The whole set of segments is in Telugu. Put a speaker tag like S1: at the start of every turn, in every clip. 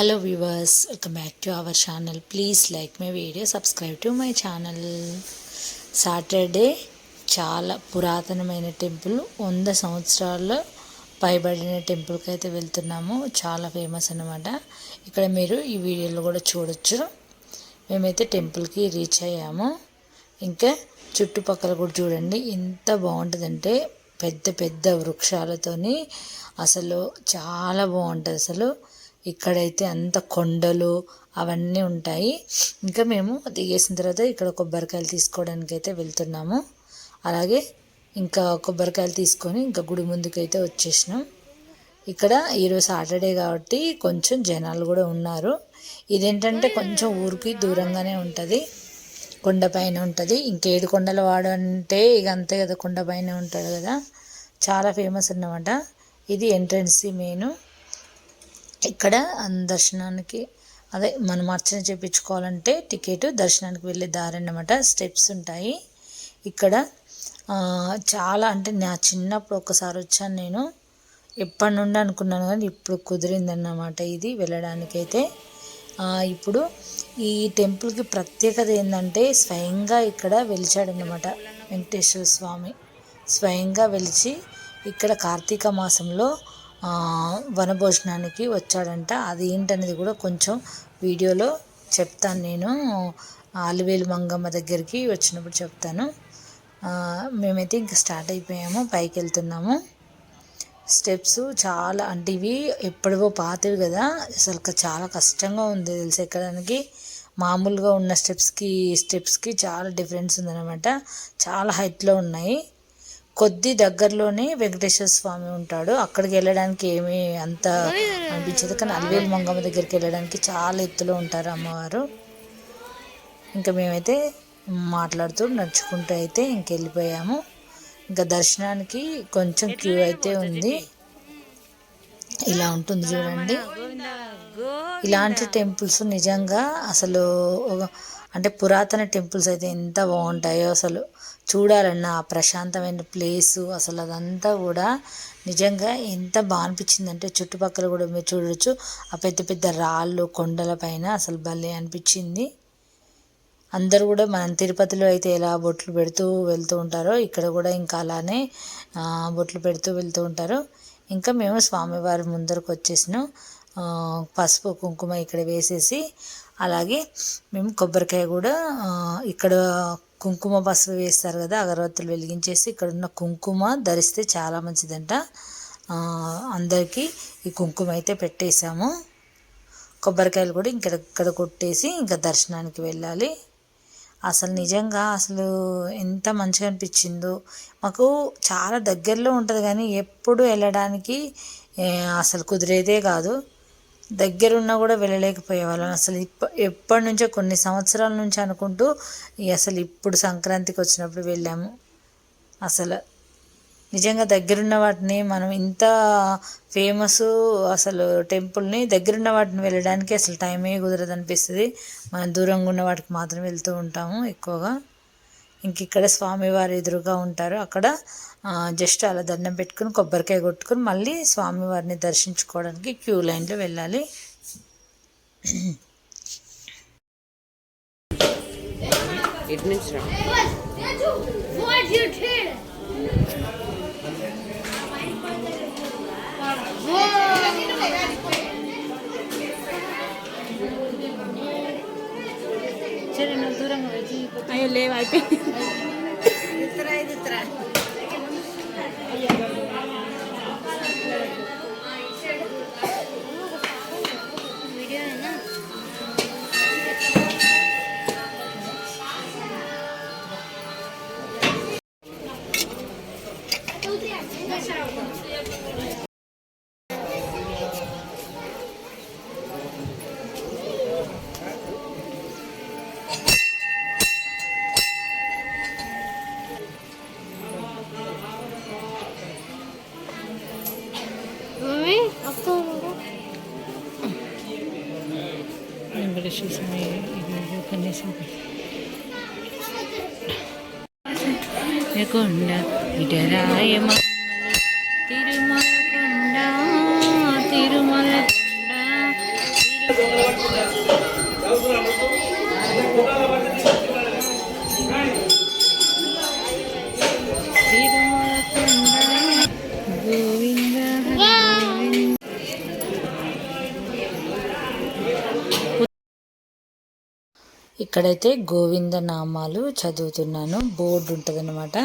S1: Hello viewers welcome back to our channel please like my video subscribe to my channel Saturday చాలా పురాతనమైన టెంపుల్ వంద సంవత్సరాల్లో పైబడిన టెంపుల్కి అయితే వెళ్తున్నాము. చాలా ఫేమస్ అనమాట ఇక్కడ మీరు ఈ వీడియోలో కూడా చూడొచ్చు. మేమైతే టెంపుల్కి రీచ్ అయ్యాము. ఇంకా చుట్టుపక్కల కూడా చూడండి ఎంత బాగుంటుందంటే పెద్ద పెద్ద వృక్షాలతోని అసలు చాలా బాగుంటుంది అసలు. ఇక్కడైతే అంత కొండలు అవన్నీ ఉంటాయి. ఇంకా మేము దిగేసిన తర్వాత ఇక్కడ కొబ్బరికాయలు తీసుకోవడానికి అయితే వెళ్తున్నాము. అలాగే ఇంకా కొబ్బరికాయలు తీసుకొని ఇంకా గుడి ముందుకైతే వచ్చేసినాం. ఇక్కడ ఈరోజు సాటర్డే కాబట్టి కొంచెం జనాలు కూడా ఉన్నారు. ఇదేంటంటే కొంచెం ఊరికి దూరంగానే ఉంటుంది. కొండపైన ఉంటుంది. ఇంకేడు కొండల వాడు అంటే ఇక అంతే కదా కొండపైన ఉంటాడు కదా. చాలా ఫేమస్ అన్నమాట. ఇది ఎంట్రన్స్ మెయిన్. ఇక్కడ దర్శనానికి అదే మనం అర్చన చేయించుకోవాలంటే టికెట్ దర్శనానికి వెళ్ళే దారి అన్నమాట. స్టెప్స్ ఉంటాయి. ఇక్కడ చాలా అంటే నా చిన్నప్పుడు ఒకసారి వచ్చాను నేను. ఎప్పటి నుండి అనుకున్నాను కానీ ఇప్పుడు కుదిరిందన్నమాట ఇది వెళ్ళడానికైతే. ఇప్పుడు ఈ టెంపుల్కి ప్రత్యేకత ఏంటంటే స్వయంగా ఇక్కడ వెలిచాడనమాట వెంకటేశ్వర స్వామి. స్వయంగా వెలిచి ఇక్కడ కార్తీక మాసంలో వనభోజనానికి వచ్చాడంట. అది ఏంటనేది కూడా కొంచెం వీడియోలో చెప్తాను నేను. ఆలివేలు మంగమ్మ దగ్గరికి వచ్చినప్పుడు చెప్తాను. మేమైతే ఇంకా స్టార్ట్ అయిపోయాము పైకి వెళ్తున్నాము. స్టెప్స్ చాలా అంటే ఇవి ఎప్పుడో పాతవి కదా. అసలు చాలా కష్టంగా ఉంది తెలిసి ఎక్కడానికి. మామూలుగా ఉన్న స్టెప్స్కి స్టెప్స్కి చాలా డిఫరెన్స్ ఉందన్నమాట. చాలా హైట్లో ఉన్నాయి. కొద్ది దగ్గరలోనే వెంకటేశ్వర స్వామి ఉంటాడు. అక్కడికి వెళ్ళడానికి ఏమీ అంత అనిపించదు. కానీ అలివేలు మంగమ్మ దగ్గరికి వెళ్ళడానికి చాలా ఎత్తులో ఉంటారు అమ్మవారు. ఇంకా మేమైతే మాట్లాడుతూ నడుచుకుంటూ అయితే ఇంకెళ్ళిపోయాము ఇంకా దర్శనానికి కొంచెం క్యూ అయితే ఉంది. ఇలా ఉంటుంది చూడండి. ఇలాంటి టెంపుల్స్ నిజంగా అసలు అంటే పురాతన టెంపుల్స్ అయితే ఎంత బాగుంటాయో అసలు. చూడాలన్న ఆ ప్రశాంతమైన ప్లేసు అసలు అదంతా కూడా నిజంగా ఎంత బాగా అనిపించిందంటే చుట్టుపక్కల కూడా మీరు చూడవచ్చు ఆ పెద్ద పెద్ద రాళ్ళు కొండల పైన అసలు భలే అనిపించింది. అందరూ కూడా మనం తిరుపతిలో అయితే ఎలా బొట్లు పెడుతూ వెళ్తూ ఉంటారో ఇక్కడ కూడా ఇంకా అలానే బొట్లు పెడుతూ వెళ్తూ ఉంటారు. ఇంకా మేము స్వామివారి ముందరకు వచ్చేసినాం. పసుపు కుంకుమ ఇక్కడ వేసేసి అలాగే మేము కొబ్బరికాయ కూడా ఇక్కడ కుంకుమ పసుపు వేస్తారు కదా అగరవత్తులు వెలిగించేసి ఇక్కడ ఉన్న కుంకుమ ధరిస్తే చాలా మంచిదంట. అందరికీ ఈ కుంకుమ అయితే పెట్టేశాము. కొబ్బరికాయలు కూడా ఇక్కడ ఇక్కడ కొట్టేసి ఇంకా దర్శనానికి వెళ్ళాలి. అసలు నిజంగా అసలు ఎంత మంచిగా అనిపించిందో. మాకు చాలా దగ్గరలో ఉంటుంది కానీ ఎప్పుడు వెళ్ళడానికి అసలు కుదిరేదే కాదు. దగ్గరున్నా కూడా వెళ్ళలేకపోయేవాళ్ళం. అసలు ఇప్ప ఎప్పటి నుంచో కొన్ని సంవత్సరాల నుంచి అనుకుంటూ అసలు ఇప్పుడు సంక్రాంతికి వచ్చినప్పుడు వెళ్ళాము. అసలు నిజంగా దగ్గరున్న వాటిని మనం ఇంత ఫేమస్ అసలు టెంపుల్ని దగ్గరున్న వాటిని వెళ్ళడానికి అసలు టైమే కుదరదు అనిపిస్తుంది మనం దూరంగా ఉన్న వాటికి మాత్రం వెళ్తూ ఉంటాము ఎక్కువగా. ఇంక ఇక్కడ స్వామివారు ఎదురుగా ఉంటారు. అక్కడ జస్ట్ అలా దండం పెట్టుకుని కొబ్బరికాయ కొట్టుకుని మళ్ళీ స్వామివారిని దర్శించుకోవడానికి క్యూ లైన్లో వెళ్ళాలి.
S2: ఇటు నుంచి రా. అయ్యో లేవు అయిపోయింది
S1: వెంకటేశ్వర స్వామి కనీసం కొండ ఇటరాయమ తిరుమల ఇక్కడైతే గోవింద నామాలు చదువుతున్నాను. బోర్డు ఉంటుంది అనమాట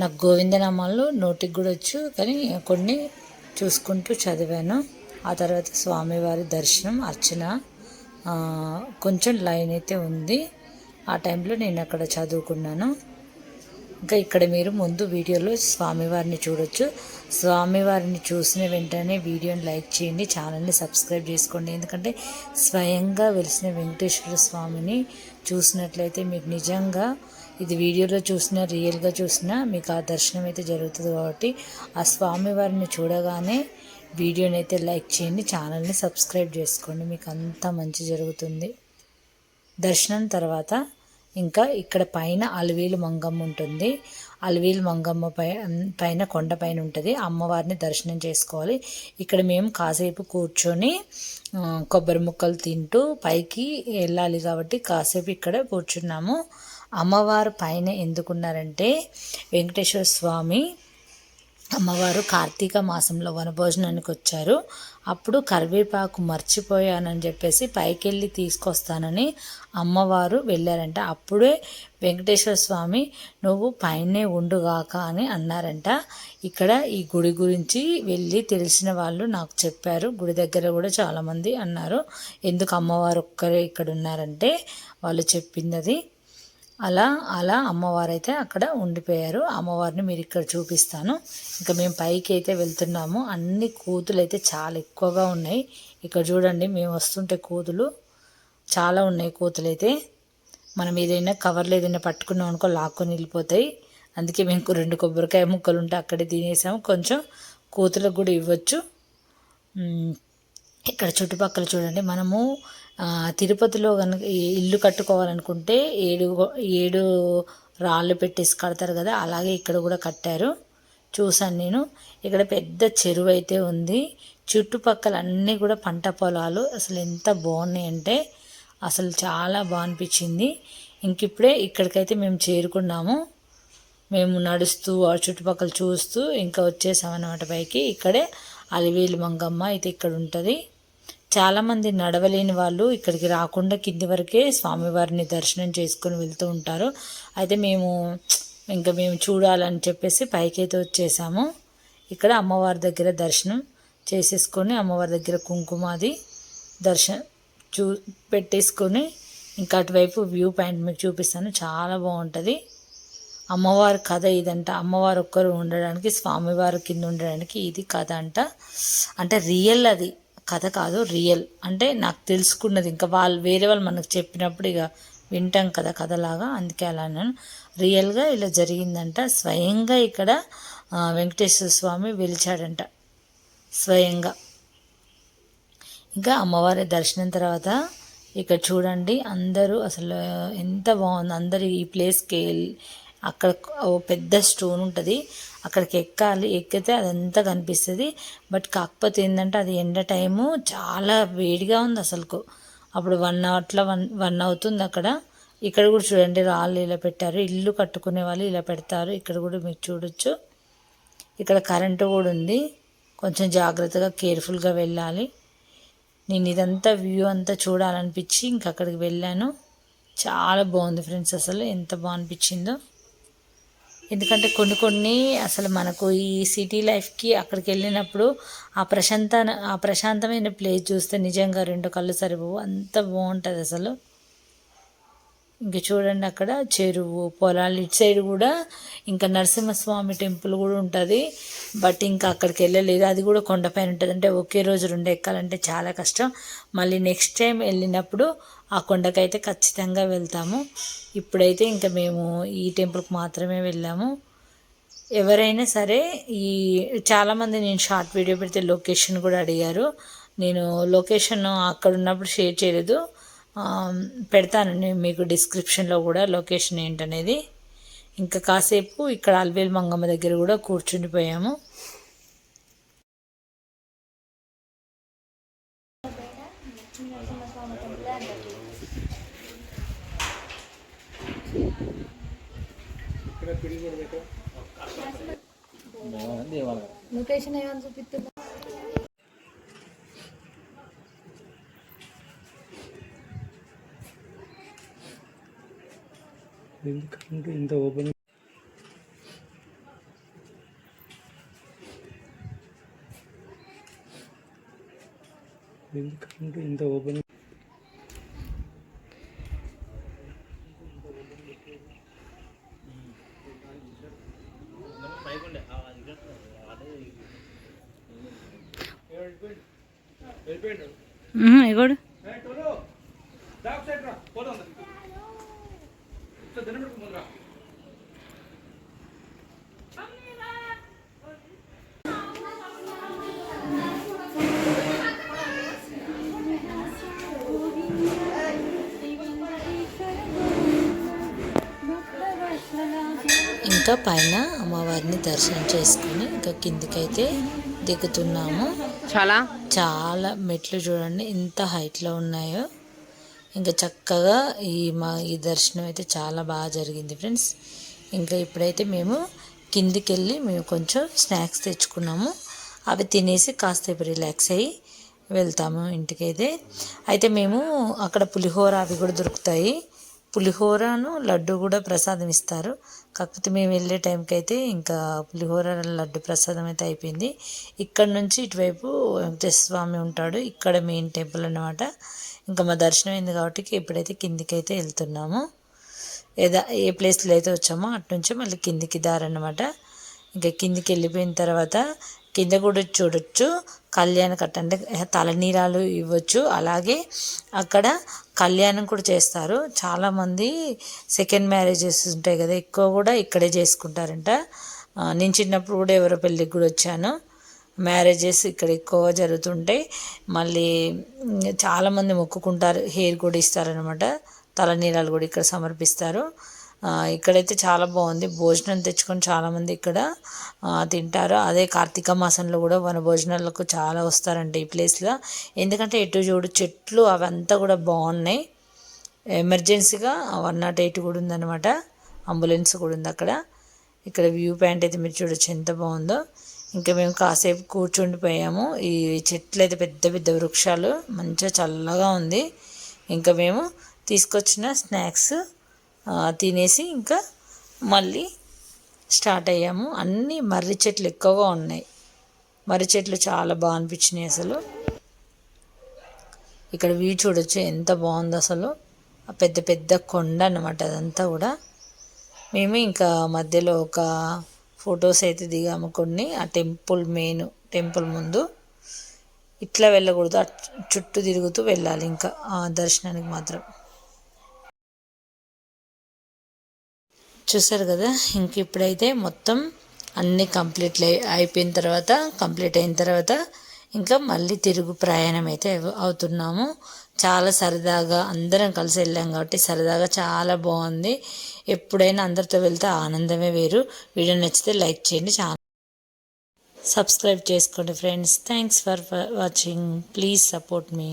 S1: నాకు గోవింద నామాలు నోటికి కూడా వచ్చు కానీ కొన్ని చూసుకుంటూ చదివాను. ఆ తర్వాత స్వామివారి దర్శనం అర్చన కొంచెం లైన్ అయితే ఉంది. ఆ టైంలో నేను అక్కడ చదువుకున్నాను. ఇంకా ఇక్కడ మీరు ముందు వీడియోలో స్వామివారిని చూడొచ్చు. స్వామివారిని చూసిన వెంటనే వీడియోని లైక్ చేయండి ఛానల్ని సబ్స్క్రైబ్ చేసుకోండి. ఎందుకంటే స్వయంగా వెలిసిన వెంకటేశ్వర స్వామిని చూసినట్లయితే మీకు నిజంగా ఇది వీడియోలో చూసినా రియల్గా చూసినా మీకు ఆ దర్శనం అయితే జరుగుతుంది కాబట్టి ఆ స్వామివారిని చూడగానే వీడియోని అయితే లైక్ చేయండి ఛానల్ని సబ్స్క్రైబ్ చేసుకోండి. మీకు అంతా మంచి జరుగుతుంది. దర్శనం తర్వాత ఇంకా ఇక్కడ పైన అలవీలు మంగమ్మ ఉంటుంది. అలవీలు మంగమ్మ పై పైన కొండ పైన ఉంటుంది. అమ్మవారిని దర్శనం చేసుకోవాలి. ఇక్కడ మేము కాసేపు కూర్చొని కొబ్బరి ముక్కలు తింటూ పైకి వెళ్ళాలి కాబట్టి కాసేపు ఇక్కడ కూర్చున్నాము. అమ్మవారు పైన ఎందుకున్నారంటే వెంకటేశ్వర స్వామి అమ్మవారు కార్తీక మాసంలో వనభోజనానికి వచ్చారు. అప్పుడు కరివేపాకు మర్చిపోయానని చెప్పేసి పైకి వెళ్ళి తీసుకొస్తానని అమ్మవారు వెళ్ళారంట. అప్పుడే వెంకటేశ్వర స్వామి నువ్వు పైనే ఉండుగాక అని అన్నారంట. ఇక్కడ ఈ గుడి గురించి వెళ్ళి తెలిసిన వాళ్ళు నాకు చెప్పారు. గుడి దగ్గర కూడా చాలామంది అన్నారు. ఎందుకు అమ్మవారు ఒక్కరే ఇక్కడ ఉన్నారంటే వాళ్ళు చెప్పింది అది. అలా అలా అమ్మవారు అయితే అక్కడ ఉండిపోయారు. అమ్మవారిని మీరు ఇక్కడ చూపిస్తాను. ఇంకా మేము పైకి అయితే వెళ్తున్నాము. అన్ని కూతులు అయితే చాలా ఎక్కువగా ఉన్నాయి. ఇక్కడ చూడండి మేము వస్తుంటే కూతులు చాలా ఉన్నాయి కూతులు అయితే మనం ఏదైనా కవర్లు ఏదైనా పట్టుకున్నాం అనుకో లాక్కొని వెళ్ళిపోతాయి. అందుకే మేము రెండు కొబ్బరికాయ ముక్కలు ఉంటే అక్కడే తినేసాము. కొంచెం కూతులకు కూడా ఇవ్వచ్చు. ఇక్కడ చుట్టుపక్కల చూడండి మనము తిరుపతిలో కనుక ఇల్లు కట్టుకోవాలనుకుంటే ఏడు ఏడు రాళ్ళు పెట్టేసి కడతారు కదా అలాగే ఇక్కడ కూడా కట్టారు. చూసాను నేను. ఇక్కడ పెద్ద చెరువు అయితే ఉంది. చుట్టుపక్కల అన్నీ కూడా పంట పొలాలు. అసలు ఎంత బాగున్నాయి అంటే అసలు చాలా బాగా అనిపించింది. ఇంక ఇప్పుడే ఇక్కడికైతే మేము చేరుకున్నాము. మేము నడుస్తూ ఆ చుట్టుపక్కల చూస్తూ ఇంకా వచ్చేసామన్నమాట పైకి. ఇక్కడే అలివేలు మంగమ్మ అయితే ఇక్కడ ఉంటుంది. చాలామంది నడవలేని వాళ్ళు ఇక్కడికి రాకుండా కింది వరకే స్వామివారిని దర్శనం చేసుకొని వెళ్తూ ఉంటారు. అయితే మేము ఇంకా మేము చూడాలని చెప్పేసి పైకి అయితే వచ్చేసాము. ఇక్కడ అమ్మవారి దగ్గర దర్శనం చేసేసుకొని అమ్మవారి దగ్గర కుంకుమాది దర్శనం చూ పెట్టేసుకొని ఇంకా అటువైపు వ్యూ పాయింట్ మీకు చూపిస్తాను. చాలా బాగుంటుంది. అమ్మవారి కథ ఇదంట. అమ్మవారు ఒక్కరు ఉండడానికి స్వామివారు కింద ఉండడానికి ఇది కథ అంట. అంటే రియల్ అది. కథ కాదు రియల్ అంటే నాకు తెలుసుకున్నది. ఇంకా వాళ్ళు వేరే వాళ్ళు మనకు చెప్పినప్పుడు ఇక వింటాం కదా కథలాగా. అందుకే అలా అన్నాను. రియల్గా ఇలా జరిగిందంట. స్వయంగా ఇక్కడ వెంకటేశ్వర స్వామి వెలిచాడంట. స్వయంగా. ఇంకా అమ్మవారి దర్శనం తర్వాత ఇక్కడ చూడండి అందరూ అసలు ఎంత బాగుంది. అందరు ఈ ప్లేస్కి వెళ్ళి అక్కడ ఓ పెద్ద స్టోన్ ఉంటుంది. అక్కడికి ఎక్కాలి ఎక్కితే అదంతా కనిపిస్తుంది. బట్ కాకపోతే ఏంటంటే అది ఎండ టైము చాలా వేడిగా ఉంది అసలుకు. అప్పుడు వన్ అవర్లో వన్ వన్ అవుతుంది అక్కడ. ఇక్కడ కూడా చూడండి రాళ్ళు ఇలా పెట్టారు. ఇల్లు కట్టుకునే వాళ్ళు ఇలా పెడతారు. ఇక్కడ కూడా మీరు చూడొచ్చు. ఇక్కడ కరెంటు కూడా ఉంది. కొంచెం జాగ్రత్తగా కేర్ఫుల్గా వెళ్ళాలి. నేను ఇదంతా వ్యూ అంతా చూడాలనిపించి ఇంక అక్కడికి వెళ్ళాను. చాలా బాగుంది ఫ్రెండ్స్ అసలు. ఎంత బాగా అనిపించిందో. ఎందుకంటే కొన్ని కొన్ని అసలు మనకు ఈ సిటీ లైఫ్కి అక్కడికి వెళ్ళినప్పుడు ఆ ప్రశాంత ఆ ప్రశాంతమైన ప్లేస్ చూస్తే నిజంగా రెండు కళ్ళు సరిపోవు. అంత బాగుంటుంది అసలు. ఇంక చూడండి అక్కడ చెరువు పొలాలు ఇటు సైడ్ కూడా ఇంకా నరసింహస్వామి టెంపుల్ కూడా ఉంటుంది. బట్ ఇంకా అక్కడికి వెళ్ళలేదు. అది కూడా కొండపైన ఉంటుంది. అంటే ఒకే రోజు రెండు ఎక్కాలంటే చాలా కష్టం. మళ్ళీ నెక్స్ట్ టైం వెళ్ళినప్పుడు ఆ కొండకైతే ఖచ్చితంగా వెళ్తాము. ఇప్పుడైతే ఇంకా మేము ఈ టెంపుల్కి మాత్రమే వెళ్ళాము. ఎవరైనా సరే ఈ చాలామంది నేను షార్ట్ వీడియో పెడితే లొకేషన్ కూడా అడిగారు. నేను లొకేషన్ అక్కడ ఉన్నప్పుడు షేర్ చేయలేదు. పెడతాను. నేను మీకు డిస్క్రిప్షన్లో కూడా లొకేషన్ ఏంటనేది. ఇంకా కాసేపు ఇక్కడ అల్వేల్ మంగమ్మ దగ్గర కూడా కూర్చుండిపోయాము.
S3: లొకేషన్ ఏమైనా చూపిస్తుందా?
S4: ఎందుకంటే ఇంత ఓపెన్ ఎందుకంటే ఇంత ఓపెన్
S1: ఇంకా పైన అమ్మవారిని దర్శనం చేసుకుని ఇంకా కిందికైతే దిగుతున్నాము.
S2: చాలా?
S1: చాలా మెట్లు చూడండి ఎంత హైట్లో ఉన్నాయో. ఇంకా చక్కగా ఈ మా ఈ దర్శనం అయితే చాలా బాగా జరిగింది ఫ్రెండ్స్. ఇంకా ఇప్పుడైతే మేము కిందికి వెళ్ళి మేము కొంచెం స్నాక్స్ తెచ్చుకున్నాము. అవి తినేసి కాసేపు రిలాక్స్ అయ్యి వెళ్తాము ఇంటికైతే. అయితే మేము అక్కడ పులిహోర అవి కూడా దొరుకుతాయి. పులిహోరను లడ్డు కూడా ప్రసాదం ఇస్తారు. కాకపోతే మేము వెళ్ళే టైంకి అయితే ఇంకా పులిహోర లడ్డు ప్రసాదం అయితే అయిపోయింది. ఇక్కడ నుంచి ఇటువైపు వెంకటేశ్వర స్వామి ఉంటాడు. ఇక్కడ మెయిన్ టెంపుల్ అన్నమాట. ఇంకా మా దర్శనం అయింది కాబట్టి ఎప్పుడైతే కిందికి అయితే వెళ్తున్నాము. ఏదా ఏ ప్లేస్లో అయితే వచ్చామో అటు నుంచి మళ్ళీ కిందికి దారనమాట ఇంకా కిందికి వెళ్ళిపోయిన తర్వాత కింద కూడా చూడొచ్చు. కళ్యాణ కట్ట అంటే తలనీలాలు ఇవ్వచ్చు. అలాగే అక్కడ కళ్యాణం కూడా చేస్తారు. చాలామంది సెకండ్ మ్యారేజెస్ ఉంటాయి కదా ఎక్కువ కూడా ఇక్కడే చేసుకుంటారంట. నేను చిన్నప్పుడు కూడా ఎవరో పెళ్ళికి కూడా వచ్చాను. మ్యారేజెస్ ఇక్కడ ఎక్కువ జరుగుతుంటాయి. మళ్ళీ చాలామంది మొక్కుకుంటారు హెయిర్ కూడా ఇస్తారనమాట తలనీలాలు కూడా ఇక్కడ సమర్పిస్తారు. ఇక్కడైతే చాలా బాగుంది. భోజనం తెచ్చుకొని చాలామంది ఇక్కడ తింటారు. అదే కార్తీక మాసంలో కూడా వన భోజనాలకు చాలా వస్తారండి ఈ ప్లేస్లో ఎందుకంటే ఎటు చూడు చెట్లు అవంతా కూడా బాగున్నాయి. ఎమర్జెన్సీగా వన్ నాట్ ఎయిట్ కూడా ఉందన్నమాట. అంబులెన్స్ కూడా ఉంది అక్కడ. ఇక్కడ వ్యూ పాయింట్ అయితే మీరు చూడొచ్చు ఎంత బాగుందో. ఇంకా మేము కాసేపు కూర్చుండిపోయాము. ఈ చెట్లు అయితే పెద్ద పెద్ద వృక్షాలు మంచిగా చల్లగా ఉంది. ఇంకా మేము తీసుకొచ్చిన స్నాక్స్ తినేసి ఇంకా మళ్ళీ స్టార్ట్ అయ్యాము. అన్నీ మర్రి చెట్లు ఎక్కువగా ఉన్నాయి. మర్రి చెట్లు చాలా బాగా అనిపించినాయి అసలు. ఇక్కడ వ్యూ చూడొచ్చు ఎంత బాగుందో అసలు. పెద్ద పెద్ద కొండ అనమాట అదంతా కూడా. మేము ఇంకా మధ్యలో ఒక ఫొటోస్ అయితే దిగాము కొన్ని. ఆ టెంపుల్ మెయిన్ టెంపుల్ ముందు. ఇట్లా వెళ్ళకూడదు అట్ చుట్టూ తిరుగుతూ వెళ్ళాలి ఇంకా ఆ దర్శనానికి మాత్రం. చూసారు కదా ఇంక ఇప్పుడైతే మొత్తం అన్నీ కంప్లీట్ అయిపోయిన తర్వాత కంప్లీట్ అయిన తర్వాత ఇంకా మళ్ళీ తిరుగు ప్రయాణం అయితే అవుతున్నాము. చాలా సరదాగా అందరం కలిసి వెళ్ళాం కాబట్టి సరదాగా చాలా బాగుంది. ఎప్పుడైనా అందరితో వెళ్తే ఆనందమే వేరు. వీడియో నచ్చితే లైక్ చేయండి చాలా సబ్స్క్రైబ్ చేసుకోండి friends. Thanks for watching. Please support me.